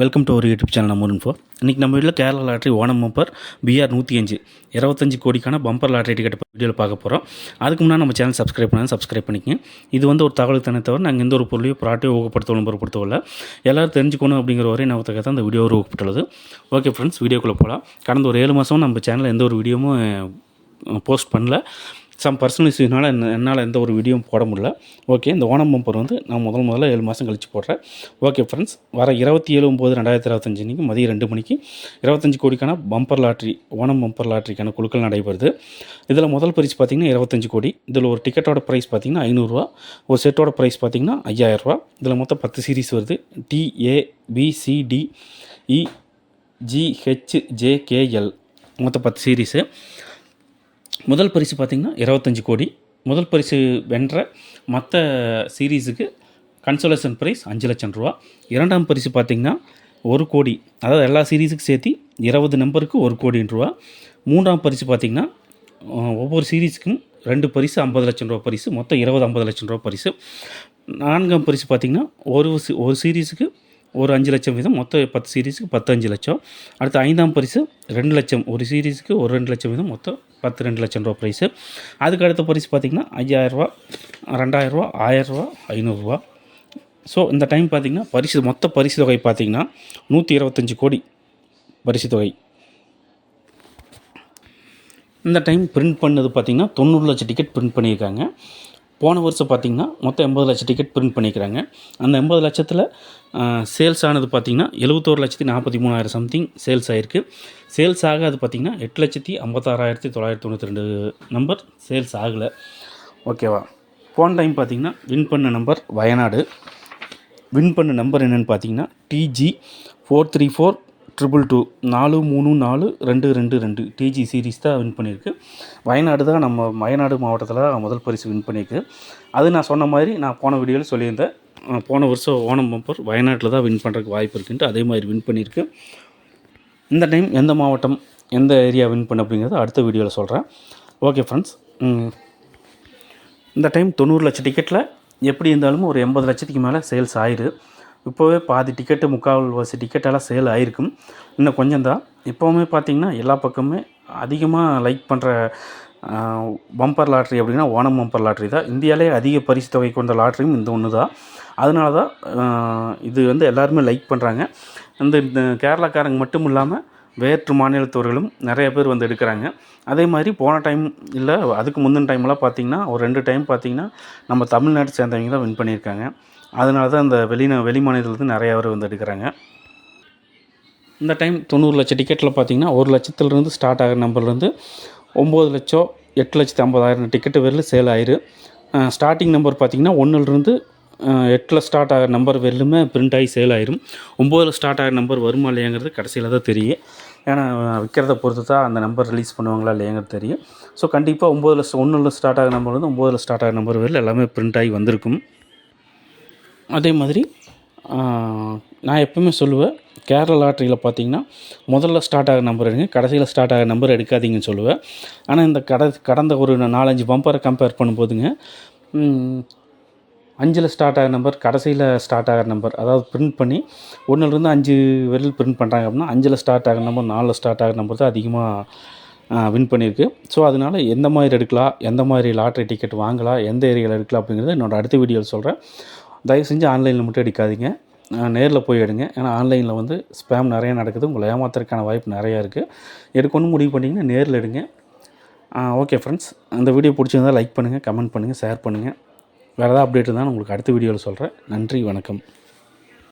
Welcome to ஒரு YouTube channel நம்ம info இன்றைக்கி நம்ம வீட்டில் Kerala lottery Onam bumper B R நூற்றி அஞ்சு. இருபத்தஞ்சு கோடிக்கான பம்பர் லாட்ரி டிக்கெட் வீடியோவில் பார்க்க போகிறோம் அதுக்கு முன்னாடி நம்ம சேனல் சப்ஸ்கிரைப் பண்ணாலும் சப்ஸ்கிரைப் பண்ணிக்கங்க. இது வந்து ஒரு தகவல் தானே தவிர நாங்கள் எந்த ஒரு பொருளையும் ப்ராட்டையும் ஊக்கப்படுத்தவும் விளம்பரப்படுத்தவில்லை எல்லாரும் தெரிஞ்சுக்கணும் அப்படிங்கிற ஒரே நோக்கத்துக்காக தான் அந்த வீடியோ ஊக்கப்பட்டுள்ளது ஓகே ஃப்ரெண்ட்ஸ் வீடியோக்குள்ளே போகலாம் கடந்த ஒரு ஏழு மாதம் நம்ம சேனலில் எந்த ஒரு வீடியோவும் போஸ்ட் பண்ணல. சம் பர்சனல் இஷ்யூனால என்ன என்னால் எந்த ஒரு வீடியோவும் போட முடியல. ஓகே இந்த ஓணம் பம்பர் வந்து நான் முதல் முதல்ல ஏழு மாதம் கழித்து போடுறேன். ஓகே ஃப்ரெண்ட்ஸ் வர இருபத்தி ஏழு ஒம்பது ரெண்டாயிரத்தி இருபத்தஞ்சு அன்றைக்கி மதியம் ரெண்டு மணிக்கு இருபத்தஞ்சு கோடிக்கான பம்பர் லாட்ரி ஓணம் பம்பர் லாட்ரிக்கான குழுக்கள் நடைபெறுது. இதில் முதல் பரிசு பார்த்திங்கன்னா இருபத்தஞ்சு கோடி. இதில் ஒரு டிக்கெட்டோட ப்ரைஸ் பார்த்திங்கன்னா ஐநூறுரூவா ஒரு செட்டோட ப்ரைஸ் பார்த்திங்கன்னா ஐயாயிரரூவா. இதில் மொத்தம் பத்து சீரீஸ் வருது. டிஏபிசிடிஇ ஜிஹெச்ஜேகேஎல் e, மொத்தம் பத்து சீரீஸு முதல் பரிசு பார்த்திங்கன்னா இருபத்தஞ்சி கோடி. முதல் பரிசு வென்ற மற்ற சீரீஸுக்கு கன்சோலேஷன் ப்ரைஸ் அஞ்சு லட்சம் ரூபா. இரண்டாம் பரிசு பார்த்திங்கன்னா ஒரு கோடி. அதாவது எல்லா சீரீஸுக்கும் சேர்த்து இருபது நம்பருக்கு ஒரு கோடின்னு ரூபா. மூன்றாம் பரிசு பார்த்திங்கன்னா ஒவ்வொரு சீரீஸுக்கும் ரெண்டு பரிசு ஐம்பது லட்சம் ரூபா பரிசு. மொத்தம் இருபது ஐம்பது லட்சம் ரூபா பரிசு. நான்காம் பரிசு பார்த்திங்கன்னா ஒரு ஒரு சீரீஸுக்கு ஒரு அஞ்சு லட்சம் வீதம். மொத்தம் பத்து சீரீஸுக்கு பத்து அஞ்சு லட்சம். அடுத்து ஐந்தாம் பரிசு ரெண்டு லட்சம். ஒரு சீரீஸுக்கு ஒரு ரெண்டு லட்சம் வீதம். மொத்தம் பத்து ரெண்டு லட்சம் ரூபா ப்ரைஸு அதுக்கு அடுத்த பரிசு பார்த்திங்கன்னா ஐயாயிரரூவா ரெண்டாயிரரூவா ஆயிரரூவா ஐநூறுரூவா ஸோ இந்த டைம் பார்த்திங்கன்னா பரிசு மொத்த பரிசு தொகை பார்த்திங்கன்னா நூற்றி இருபத்தஞ்சி கோடி பரிசு தொகை. இந்த டைம் பிரிண்ட் பண்ணது பார்த்திங்கன்னா தொண்ணூறு லட்சம் டிக்கெட் பிரிண்ட் பண்ணியிருக்காங்க. போன வருஷம் பார்த்திங்கன்னா மொத்தம் எண்பது லட்சம் டிக்கெட் பிரிண்ட் பண்ணிக்கிறாங்க. அந்த எண்பது லட்சத்தில் சேல்ஸ் ஆனது பார்த்திங்கன்னா எழுபத்தோரு லட்சத்தி நாற்பத்தி மூணாயிரம் சம்திங் சேல்ஸ் ஆகிருக்கு சேல்ஸ் ஆகாது பார்த்திங்கன்னா எட்டு லட்சத்தி ஐம்பத்தாறாயிரத்தி தொள்ளாயிரத்தி தொண்ணூற்றி ரெண்டு நம்பர் சேல்ஸ் ஆகலை. ஓகேவா போன டைம் பார்த்திங்கன்னா வின் பண்ண நம்பர் வயநாடு. வின் பண்ண நம்பர் என்னென்னு பார்த்தீங்கன்னா T G four three four triple two நாலு மூணு நாலு ரெண்டு ரெண்டு ரெண்டு டிஜி சீரீஸ் தான் வின் பண்ணியிருக்கு. வயநாடு தான் நம்ம வயநாடு மாவட்டத்தில் தான் முதல் பரிசு வின் பண்ணியிருக்கு. அது நான் சொன்ன மாதிரி நான் போன வீடியோவில் சொல்லியிருந்தேன். போன வருஷம் ஓணம் பம்பர் வயநாட்டில் தான் வின் பண்ணுறதுக்கு வாய்ப்பு இருக்குன்ட்டு அதே மாதிரி வின் பண்ணியிருக்கு. இந்த டைம் எந்த மாவட்டம் எந்த ஏரியா வின் பண்ண அப்படிங்கிறத அடுத்த வீடியோவில் சொல்கிறேன் ஓகே ஃப்ரெண்ட்ஸ். இந்த டைம் தொண்ணூறு லட்சம் டிக்கெட்டில் எப்படி இருந்தாலும் ஒரு எண்பது லட்சத்துக்கு மேலே சேல்ஸ் ஆயிடுது இப்போவே பாதி டிக்கெட்டு முக்கால்வாசி டிக்கெட்டெல்லாம் சேல் ஆகிருக்கும் இன்னும் கொஞ்சம் தான். இப்போவுமே பார்த்தீங்கன்னா எல்லா பக்கமுமே அதிகமாக லைக் பண்ணுற பம்பர் லாட்ரி அப்படின்னா ஓணம் பம்பர் லாட்ரி தான். இந்தியாவிலே அதிக பரிசு தொகை கொண்ட லாட்ரியும் இந்த ஒன்று தான். அதனால தான் இது வந்து எல்லாருமே லைக் பண்ணுறாங்க இந்த இந்த கேரளாக்காரங்க மட்டும் இல்லாமல் வேற்று மாநிலத்தவர்களும் நிறைய பேர் வந்து எடுக்கிறாங்க. அதே மாதிரி போன டைம் இல்லை அதுக்கு முந்தின டைம்லாம் பார்த்தீங்கன்னா ஒரு ரெண்டு டைம் பார்த்தீங்கன்னா நம்ம தமிழ்நாட்டை சேர்ந்தவங்க தான் வின் பண்ணியிருக்காங்க. அதனால தான் இந்த வெளிநா வெளி மாநிலத்துலேருந்து நிறையா பேர் வந்து எடுக்கிறாங்க. இந்த டைம் தொண்ணூறு லட்சம் டிக்கெட்டில் பார்த்தீங்கன்னா ஒரு லட்சத்துலேருந்து ஸ்டார்ட் ஆகிற நம்பர்லேருந்து ஒம்பது லட்சம் எட்டு லட்சத்து ஐம்பதாயிரம் டிக்கெட்டு வரையிலும் சேல் ஆயிரு. ஸ்டார்டிங் நம்பர் பார்த்தீங்கன்னா ஒன்றுலேருந்து எட்டில் ஸ்டார்ட் ஆகிற நம்பர் வரலுமே பிரிண்ட் ஆகி சேல் ஆயிரும். ஒம்போதில் ஸ்டார்ட் ஆகிற நம்பர் வருமா இல்லையாங்கிறது கடைசியில் தான் தெரியும். ஏன்னா விற்கிறத பொறுத்து தான் அந்த நம்பர் ரிலீஸ் பண்ணுவாங்களா இல்லையாங்கிறது தெரியும். ஸோ கண்டிப்பாக ஒம்போதில் ஒன்றில் ஸ்டார்ட் ஆகிற நம்பர் வந்து ஒம்போதில் ஸ்டார்ட் ஆகிற நம்பர் வரையில் எல்லாமே பிரிண்ட் ஆகி வந்திருக்கும். அதே மாதிரி நான் எப்பவுமே சொல்லுவேன் கேரளா லாட்ரியில் பார்த்தீங்கன்னா முதல்ல ஸ்டார்ட் ஆகிற நம்பர் எடுங்க கடைசியில் ஸ்டார்ட் ஆகிற நம்பர் எடுக்காதீங்கன்னு சொல்லுவேன். ஆனால் இந்த கட கடந்த ஒரு நாலஞ்சு பம்பரை கம்பேர் பண்ணும்போதுங்க அஞ்சில் ஸ்டார்ட் ஆகிற நம்பர் கடைசியில் ஸ்டார்ட் ஆகிற நம்பர் அதாவது பிரிண்ட் பண்ணி ஒன்றுலேருந்து அஞ்சு வரையில் பிரிண்ட் பண்ணுறாங்க அப்படின்னா அஞ்சில் ஸ்டார்ட் ஆகிற நம்பர் நாலில் ஸ்டார்ட் ஆகிற நம்பர் தான் அதிகமாக வின் பண்ணியிருக்கு. ஸோ அதனால் எந்த மாதிரி எடுக்கலாம் எந்த மாதிரி லாட்ரி டிக்கெட் வாங்கலாம் எந்த ஏரியாவில் எடுக்கலாம் அப்படிங்கிறத என்னோட அடுத்த வீடியோவில் சொல்கிறேன் தயவு செஞ்சு ஆன்லைனில் மட்டும் எடுக்காதீங்க நேரில் போய் எடுங்க. ஏன்னா ஆன்லைனில் வந்து ஸ்பேம் நிறைய நடக்குது. உங்களை ஏமாத்துறதுக்கான வாய்ப்பு நிறையா இருக்குது எடுக்கணும்னு முடிவு பண்ணிங்கன்னா நேரில் எடுங்க. ஓகே ஃப்ரெண்ட்ஸ் அந்த வீடியோ பிடிச்சிருந்தா லைக் பண்ணுங்கள் கமெண்ட் பண்ணுங்கள் ஷேர் பண்ணுங்கள் வேறு ஏதாவது அப்டேட் இருந்தால் நான் உங்களுக்கு அடுத்த வீடியோவில் சொல்கிறேன் நன்றி வணக்கம்.